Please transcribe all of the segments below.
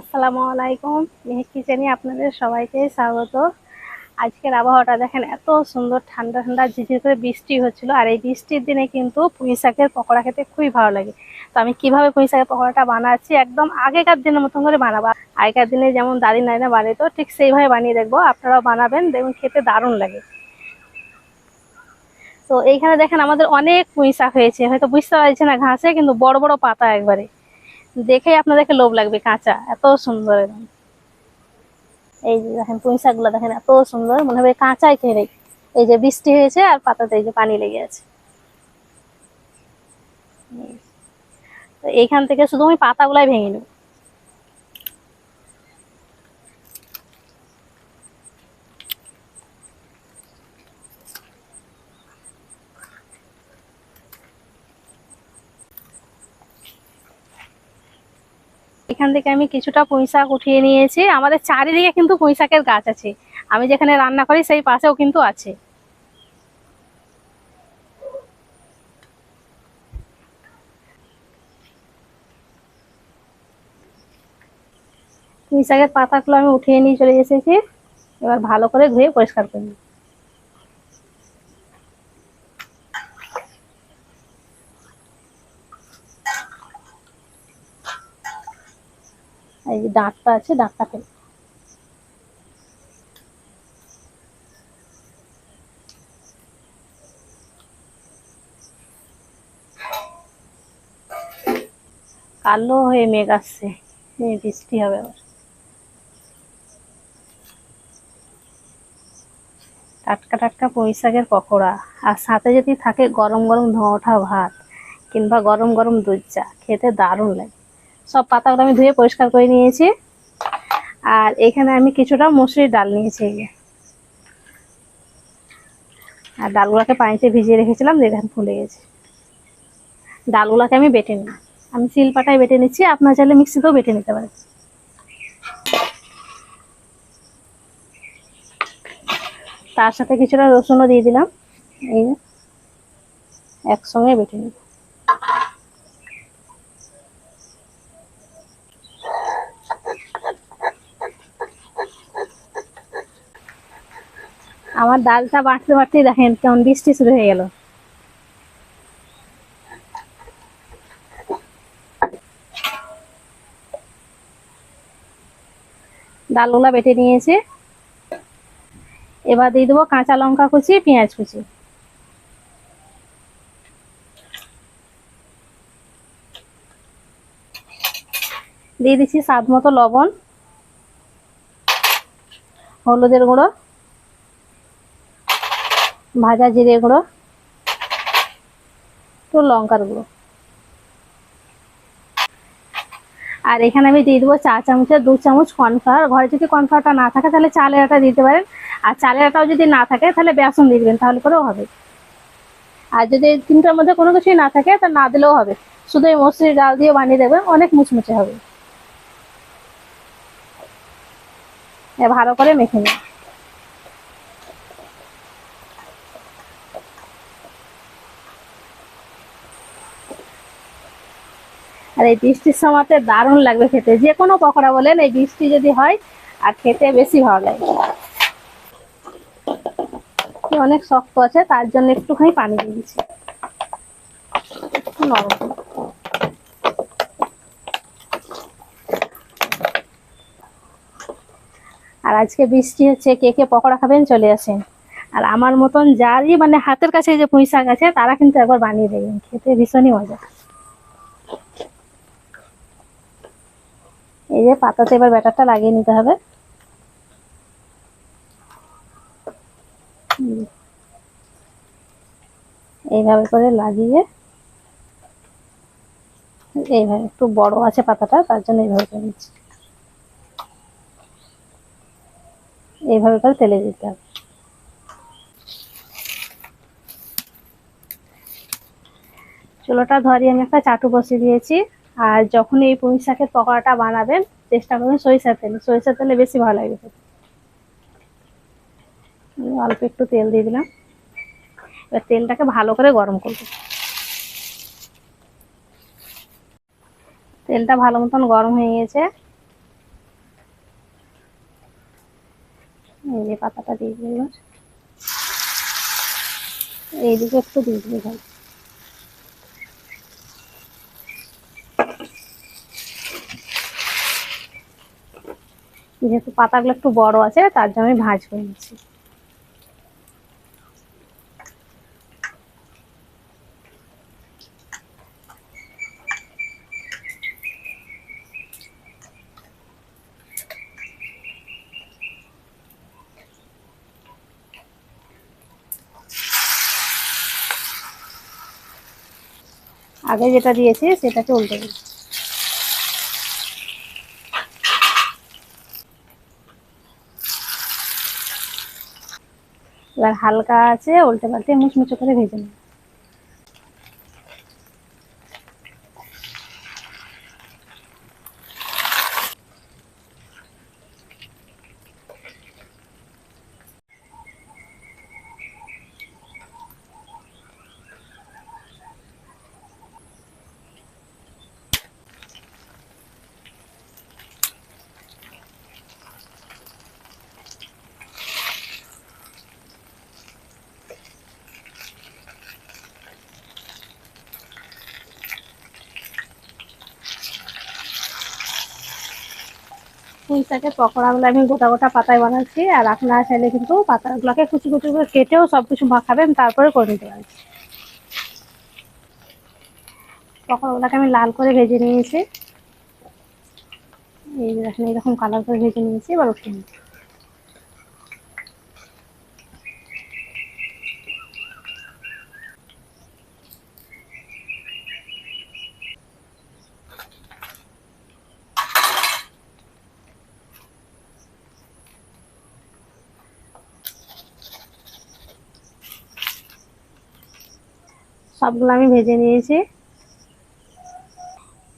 আসসালামু আলাইকুম। মেহেক কিচেনে আপনাদের সবাইকে স্বাগত। আজকের আবহাওয়াটা দেখেন, এত সুন্দর ঠান্ডা ঠান্ডা ঝিঝির করে বৃষ্টি হচ্ছিল। আর এই বৃষ্টির দিনে কিন্তু পুঁই শাকের পকোড়া খেতে খুবই ভালো লাগে। তো আমি কীভাবে পুঁই শাকের পকোড়াটা বানাচ্ছি, একদম আগেকার দিনের মতন করে বানাবো। আগেকার দিনে যেমন দাদি নাইনা বানাতো ঠিক সেইভাবে বানিয়ে দেখব। আপনারাও বানাবেন দেখুন খেতে দারুণ লাগে। তো এইখানে দেখেন আমাদের অনেক পুঁই শাক হয়েছে। হয়তো বুঝতে পারছি না ঘাসে, কিন্তু বড় বড় পাতা একবারে। দেখেই আপনাদেরকে লোভ লাগবে, কাঁচা, এত সুন্দর একদম। এই যে দেখেন, পুঁই শাকগুলো দেখেন, এত সুন্দর, মনে হবে কাঁচাই খেয়ে এই যে বৃষ্টি হয়েছে আর পাতাতে এই যে পানি লেগে আছে। এই। এইখান থেকে শুধু আমি পাতাগুলাই ভেঙে নেব। এখান থেকে আমি কিছুটা পুঁই শাক উঠিয়ে নিয়েছি। আমাদের চারিদিকে কিন্তু পুঁই শাকের গাছ আছে। আমি যেখানে রান্না করি সেই পাশেও কিন্তু আছে। পুঁই শাকের পাতাগুলো আমি উঠিয়ে নিয়ে চলে এসেছি। এবার ভালো করে ধুয়ে পরিষ্কার করে নিই। এই যে আছে ফেলে। কালো হয়ে মেঘ আসছে। বৃষ্টি হবে আবার। টাটকা টাটকা পুঁই শাকের পকোড়া। আর সাথে যদি থাকে গরম গরম ধোঁয়া ভাত কিংবা গরম গরম দুধ চা, খেতে দারুণ লাগে। সব পাতাগুলো আমি ধুয়ে পরিষ্কার করে নিয়েছি। আর এখানে আমি কিছুটা মুসুরির ডাল নিয়েছি। আর ডালগুলোকে পানিতে ভিজিয়ে রেখেছিলাম দেখেন ফুলে গেছে। ডালগুলোকে আমি বেটে নিই আমি শিল পাটায় বেটে নিচ্ছি, আপনার চাইলে মিক্সিতেও বেটে নিতে পারেন। তার সাথে কিছুটা রসুনও দিয়ে দিলাম, এই একসঙ্গে বেটে নিই আমার ডালটা বাটতে বাটতেই দেখেন কেমন বৃষ্টি শুরু হয়ে গেল। ডালগুলা বেটে নিয়েছে। এবার দিয়ে দেবো কাঁচা লঙ্কা কুচি, পেঁয়াজ কুচি। দিয়ে দিচ্ছি স্বাদ মতো লবণ, হলুদের গুঁড়ো। ভাজা জিরে গুঁড়ো, একটু লঙ্কার গুঁড়ো। আর এখানে আমি দিয়ে দেবো চা চামচের দু চামচ কর্নফ্লাওয়ার। ঘরে যদি কর্নফ্লাওয়ারটা না থাকে, তাহলে চালের আটা দিতে পারেন। আর চালের আটাও যদি না থাকে, তাহলে বেসন দিয়ে দেবেন, তাহলে করেও হবে। আর যদি তিনটার মধ্যে কোনো কিছুই না থাকে, তা না দিলেও হবে। শুধু এই মসুরি ডাল দিয়ে বানিয়ে দেবেন, অনেক মুচমুচে হবে। ভালো করে মেখে নিন। আর এই বৃষ্টির সময়তে দারুণ লাগবে খেতে। যে কোনো পকোড়া বলেন, এই বৃষ্টি যদি হয়, আর খেতে বেশি ভালো লাগে। অনেক শক্ত আছে, তার জন্য একটুখানি পানি দিয়ে দিচ্ছি। আর আজকে বৃষ্টি হচ্ছে, কে কে পকোড়া খাবেন চলে আসেন। আর আমার মতন যারই মানে হাতের কাছে যে পুঁই শাক আছে, তারা কিন্তু একবার বানিয়ে দেবেন খেতে ভীষণই মজা। এই যে পাতাতে এবার ব্যাটারটা লাগিয়ে নিতে হবে। এইভাবে করে লাগিয়ে এইভাবে, একটু বড় আছে পাতাটা, তার জন্য এইভাবে করে নিচ্ছি। এইভাবে করে তেলে দিতে হবে। চুলোটা ধরিয়ে আমি একটা চাটু বসিয়ে দিয়েছি। আর যখন এই পুঁই শাকের পকোড়াটা বানাবেন, চেষ্টা করবেন সরিষা তেল। সরিষা তেলে বেশি ভালো লাগবে অল্প একটু তেল দিয়ে দিলাম। এবার তেলটাকে ভালো করে গরম করব। তেলটা ভালো মতন গরম হয়ে গেছে। এই পাতাটা দিয়ে দিলাম। এইদিকে একটু দিয়ে দিলাম। যেহেতু পাতাগুলো একটু বড় আছে, তার জন্য আমি ভাঁজ করে নিচ্ছি। আগে যেটা দিয়েছি, সেটাকে উল্টে দিই এবার হালকা আছে উল্টে পাল্টে মুচমুচো করে ভেজে নিই শাকের পকোড়াগুলো আমি গোটা গোটা পাতায় বানাচ্ছি, আর আপনারা চাইলে কিন্তু পাতাগুলোকে কুচি কুচি করে কেটেও সব কিছু মাখাবেন, তারপরে করে নিতে পারেন। পকোড়াগুলোকে আমি লাল করে ভেজে নিয়েছি। এই দেখেন, এইরকম কালার করে ভেজে নিয়েছি, এবার উঠে নিচ্ছি। সবগুলো আমি ভেজে নিয়েছি।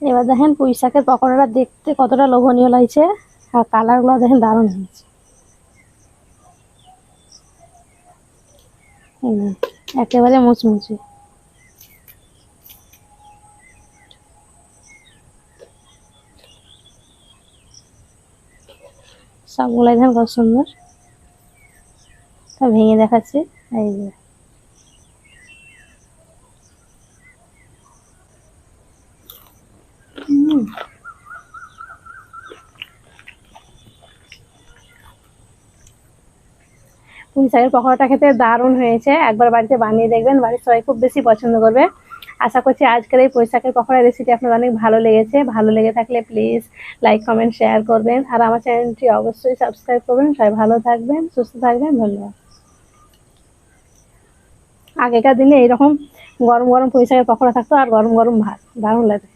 এবার দেখেন পুঁই শাকের পকোড়াটা দেখতে কতটা লোভনীয় লাগছে, আর কালারগুলো দেখেন দারুণ হয়েছে। একেবারে মুচমুচে। সবগুলাই দেখেন কত সুন্দর। তা ভেঙে দেখাচ্ছি, এই যে। পুঁই শাকের পকোড়াটা খেতে দারুণ হয়েছে। একবার বাড়িতে বানিয়ে দেখবেন, বাড়ির সবাই খুব বেশি পছন্দ করবে। আশা করছি আজকের এই পুঁই শাকের পকোড়া রেসিপি আপনার অনেক ভালো লেগেছে। ভালো লেগে থাকলে প্লিজ লাইক কমেন্ট শেয়ার করবেন। আর আমার চ্যানেলটি অবশ্যই সাবস্ক্রাইব করবেন। সবাই ভালো থাকবেন, সুস্থ থাকবেন। ধন্যবাদ। আগেকার দিনে এইরকম গরম গরম পুঁই শাকের পকোড়া থাকতো আর গরম গরম ভাত। দারুণ লাগে।